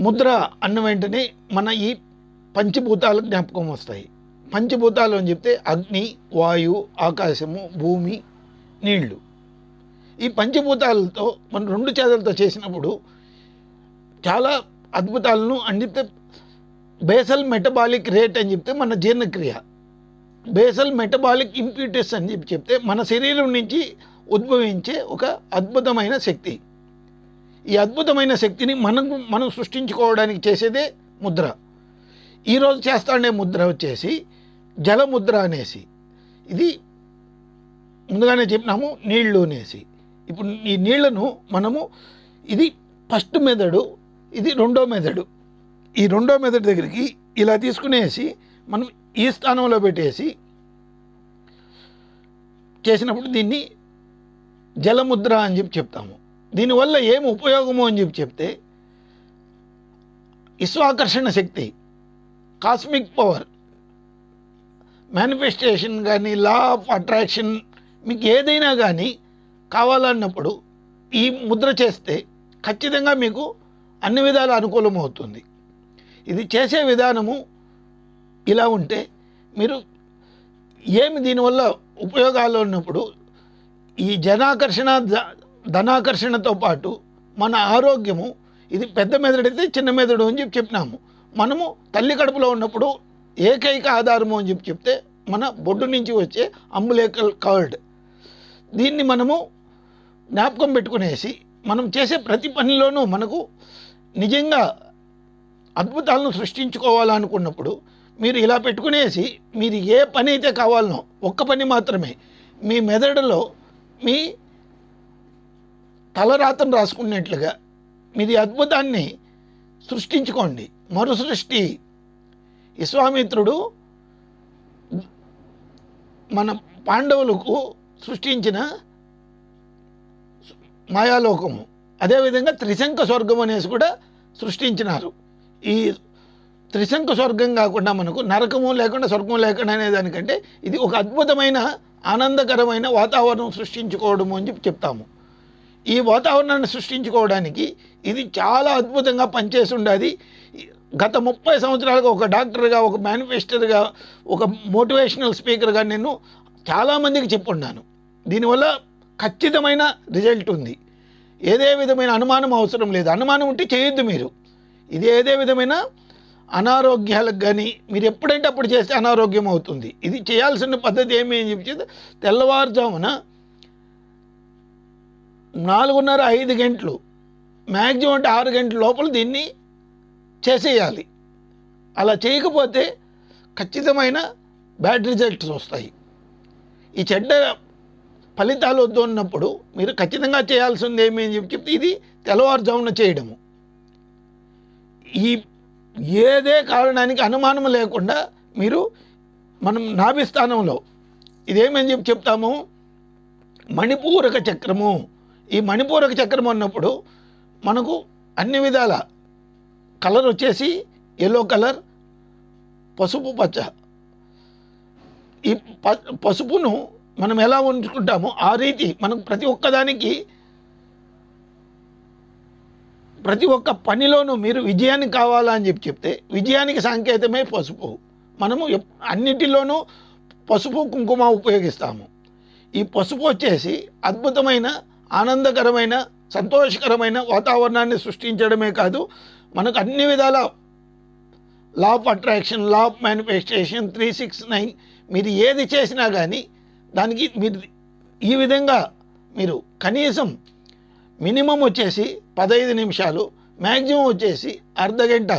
ముద్ర అన్న వెంటనే మన ఈ పంచభూతాలు జ్ఞాపకం వస్తాయి. పంచభూతాలు అని చెప్తే అగ్ని వాయు ఆకాశము భూమి నీళ్ళు. ఈ పంచభూతాలతో మనం రెండు చేతులతో చేసినప్పుడు చాలా అద్భుతాలను అందితే బేసల్ మెటబాలిక్ రేట్ అని చెప్తే మన జీర్ణక్రియ. బేసల్ మెటబాలిక్ ఇంప్యూటెస్ అని చెప్పి చెప్తే మన శరీరం నుంచి ఉద్భవించే ఒక అద్భుతమైన శక్తి. ఈ అద్భుతమైన శక్తిని మనం మనం సృష్టించుకోవడానికి చేసేదే ముద్ర. ఈరోజు చేస్తాడే ముద్ర వచ్చేసి జలముద్ర అనేసి. ఇది ముందుగానే చెప్పినాము నీళ్ళు అనేసి. ఇప్పుడు ఈ నీళ్ళను మనము ఇది ఫస్ట్ మెదడు ఇది రెండో మెదడు. ఈ రెండో మెదడు దగ్గరికి ఇలా తీసుకునేసి మనం ఈ స్థానంలో పెట్టేసి చేసినప్పుడు దీన్ని జలముద్ర అని చెప్పి చెప్తాము. దీనివల్ల ఏం ఉపయోగము అని చెప్పి చెప్తే విశ్వాకర్షణ శక్తి కాస్మిక్ పవర్ మేనిఫెస్టేషన్ కానీ లా ఆఫ్ అట్రాక్షన్ మీకు ఏదైనా కానీ కావాలన్నప్పుడు ఈ ముద్ర చేస్తే ఖచ్చితంగా మీకు అన్ని విధాలు అనుకూలం అవుతుంది ఇది చేసే విధానము ఇలా ఉంటే మీరు ఏమి దీనివల్ల ఉపయోగాలు ఉన్నప్పుడు ఈ జనాకర్షణ ధనాకర్షణతో పాటు మన ఆరోగ్యము ఇది పెద్ద మెదడైతే చిన్న మెదడు అని చెప్పి చెప్పినాము. మనము తల్లి కడుపులో ఉన్నప్పుడు ఏకైక ఆధారము అని చెప్పి చెప్తే మన బొడ్డు నుంచి వచ్చే అంబులేకల్ కర్డ్. దీన్ని మనము జ్ఞాపకం పెట్టుకునేసి మనం చేసే ప్రతి పనిలోనూ మనకు నిజంగా అద్భుతాలను సృష్టించుకోవాలనుకున్నప్పుడు మీరు ఇలా పెట్టుకునేసి మీరు ఏ పని అయితే కావాలనో ఒక్క పని మాత్రమే మీ మెదడులో మీ తలరాతను రాసుకున్నట్లుగా మీది అద్భుతాన్ని సృష్టించుకోండి. మరు సృష్టి విశ్వామిత్రుడు మన పాండవులకు సృష్టించిన మాయాలోకము. అదేవిధంగా త్రిశంక స్వర్గం అనేసి కూడా సృష్టించినారు. ఈ త్రిశంక స్వర్గం కాకుండా మనకు నరకము లేకుండా స్వర్గం లేకుండా అనే దానికంటే ఇది ఒక అద్భుతమైన ఆనందకరమైన వాతావరణం సృష్టించుకోవడము అని చెప్పి చెప్తాము. ఈ వాతావరణాన్ని సృష్టించుకోవడానికి ఇది చాలా అద్భుతంగా పనిచేసి ఉండేది గత ముప్పై సంవత్సరాలుగా ఒక డాక్టర్గా ఒక మేనిఫెస్టర్గా ఒక మోటివేషనల్ స్పీకర్గా నేను చాలామందికి చెప్పున్నాను. దీనివల్ల ఖచ్చితమైన రిజల్ట్ ఉంది. ఏదే విధమైన అనుమానం అవసరం లేదు. అనుమానం ఉంటే చేయొద్దు మీరు. ఇది ఏదే విధమైన అనారోగ్యాలకు కానీ మీరు ఎప్పుడంటే అప్పుడు చేస్తే అనారోగ్యం అవుతుంది. ఇది చేయాల్సిన పద్ధతి ఏమి అని చెప్పి తెల్లవారుజామున నాలుగున్నర ఐదు గంటలు. మ్యాక్సిమం అంటే ఆరు గంటల లోపల దీన్ని చేసేయాలి. అలా చేయకపోతే ఖచ్చితమైన బ్యాడ్ రిజల్ట్స్ వస్తాయి. ఈ చెడ్డ ఫలితాలు వద్దు ఉన్నప్పుడు మీరు ఖచ్చితంగా చేయాల్సింది ఏమి అని చెప్పి చెప్తే ఇది తెల్లవారుజామున చేయడము. ఈ ఏదే కారణానికి అనుమానం లేకుండా మీరు మనం నాభిస్థానంలో ఇదేమని చెప్పి చెప్తాము? మణిపూరక చక్రము. ఈ మణిపూరక చక్రం అన్నప్పుడు మనకు అన్ని విధాల కలర్ వచ్చేసి ఎల్లో కలర్ పసుపు పచ్చ. ఈ ప పసుపును మనం ఎలా ఉంచుకుంటామో ఆ రీతి మనకు ప్రతి ఒక్కదానికి ప్రతి ఒక్క పనిలోనూ మీరు విజయాన్ని కావాలా అని చెప్పి చెప్తే విజయానికి సంకేతమే పసుపు. మనము అన్నిటిలోనూ పసుపు కుంకుమ ఉపయోగిస్తాము. ఈ పసుపు వచ్చేసి అద్భుతమైన ఆనందకరమైన సంతోషకరమైన వాతావరణాన్ని సృష్టించడమే కాదు మనకు అన్ని విధాల law of attraction law of manifestation three six nine మీరు ఏది చేసినా కానీ దానికి మీరు ఈ విధంగా మీరు కనీసం మినిమం వచ్చేసి పదహైదు నిమిషాలు మ్యాక్సిమం వచ్చేసి అర్ధ గంట.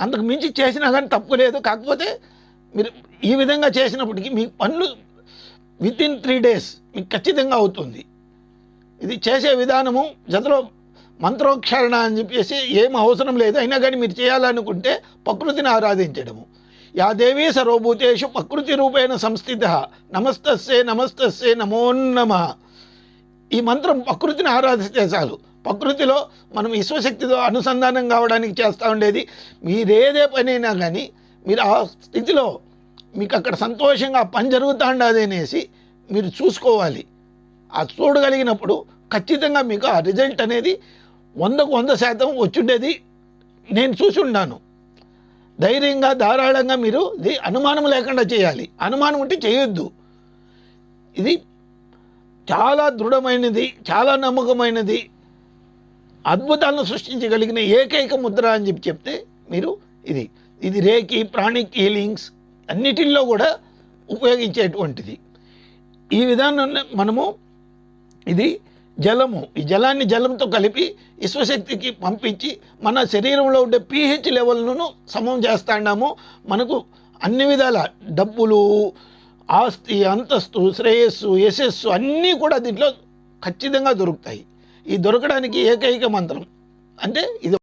అంతకు మించి చేసినా కానీ తప్పు లేదు. కాకపోతే మీరు ఈ విధంగా చేసినప్పటికీ మీ పనులు విత్ ఇన్ త్రీ డేస్ మీకు ఖచ్చితంగా అవుతుంది. ఇది చేసే విధానము జతలో మంత్రోక్షరణ అని చెప్పేసి ఏం అవసరం లేదు. అయినా కానీ మీరు చేయాలనుకుంటే ప్రకృతిని ఆరాధించడము. యా దేవీ సర్వభూతేషు ప్రకృతి రూపేణ సంస్థిత. నమస్తస్సే నమస్తస్సే నమో. ఈ మంత్రం ప్రకృతిని ఆరాధిస్తే చాలు. ప్రకృతిలో మనం విశ్వశక్తితో అనుసంధానం కావడానికి చేస్తూ ఉండేది. మీరేదే పనైనా కానీ మీరు ఆ స్థితిలో మీకు అక్కడ సంతోషంగా పని జరుగుతాండది అనేసి మీరు చూసుకోవాలి. ఆ చూడగలిగినప్పుడు ఖచ్చితంగా మీకు ఆ రిజల్ట్ అనేది వందకు వంద శాతం వచ్చుండేది నేను చూసి ఉన్నాను. ధైర్యంగా ధారాళంగా మీరు ఇది అనుమానం లేకుండా చేయాలి. అనుమానం ఉంటే చేయొద్దు. ఇది చాలా దృఢమైనది చాలా నమ్మకమైనది. అద్భుతాలను సృష్టించగలిగిన ఏకైక ముద్ర అని చెప్పి చెప్తే మీరు ఇది. ఇది రేకి ప్రాణిక్ హీలింగ్స్ అన్నిటిల్లో కూడా ఉపయోగించేటువంటిది. ఈ విధానంలో మనము ఇది జలము ఈ జలాన్ని జలంతో కలిపి విశ్వశక్తికి పంపించి మన శరీరంలో ఉండే పీహెచ్ లెవెల్ను సమం చేస్తాన్నాము. మనకు అన్ని విధాల డబ్బులు ఆస్తి అంతస్తు శ్రేయస్సు యశస్సు అన్నీ కూడా దీంట్లో ఖచ్చితంగా దొరుకుతాయి. ఈ దొరకడానికి ఏకైక మంత్రం. అంటే ఇది